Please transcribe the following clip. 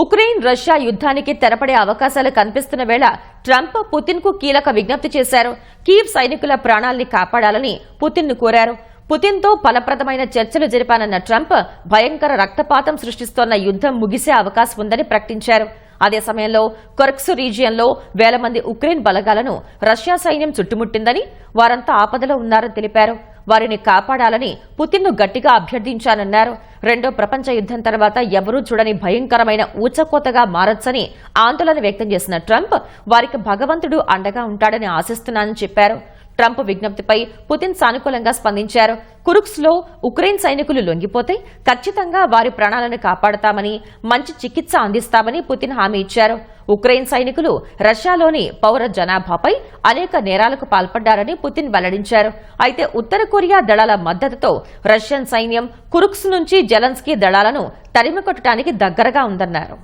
Ukraine Russia యుద్ధానికి తెరపడే అవకాశాలు కనిపిస్తున్న వేళ ట్రంప్ పుతిన్కు కీలక విజ్ఞప్తి చేశారు. కీవ్ సైనికుల ప్రాణాల్ని కాపాడాలని పుతిన్ను కోరారు. పుతిన్తో ఫలప్రదమైన చర్చలు జరిపానన్న ట్రంప్ భయంకర రక్తపాతం సృష్టిస్తోన్న యుద్దం ముగిసే అవకాశం ఉందని ప్రకటించారు. అదే సమయంలో కొర్క్స్ రీజియన్లో వేల మంది ఉక్రెయిన్ బలగాలను రష్యా సైన్యం చుట్టుముట్టిందని వారంతా ఆపదలో ఉన్నారని తెలిపారు. వారిని కాపాడాలని పుతిన్ను గట్టిగా అభ్యర్థించానన్నారు. రెండో ప్రపంచ యుద్దం తర్వాత ఎవరూ చూడని భయంకరమైన ఊచకోతగా మారొచ్చని ఆందోళన వ్యక్తం చేసిన ట్రంప్ వారికి భగవంతుడు అండగా ఉంటాడని ఆశిస్తున్నానని చెప్పారు. ట్రంప్ విజ్ఞప్తిపై పుతిన్ సానుకూలంగా స్పందించారు. కురుక్స్లో ఉక్రెయిన్ సైనికులు లొంగిపోతే ఖచ్చితంగా వారి ప్రాణాలను కాపాడతామని మంచి చికిత్స అందిస్తామని పుతిన్ హామీ ఇచ్చారు. ఉక్రెయిన్ సైనికులు రష్యాలోని పౌర జనాభాపై అనేక నేరాలకు పాల్పడ్డారని పుతిన్ వెల్లడించారు. అయితే ఉత్తర కొరియా దళాల మద్దతుతో రష్యన్ సైన్యం కురుక్స్ నుంచి జలన్స్కీ దళాలను తరిమికొట్టడానికి దగ్గరగా ఉందన్నారు.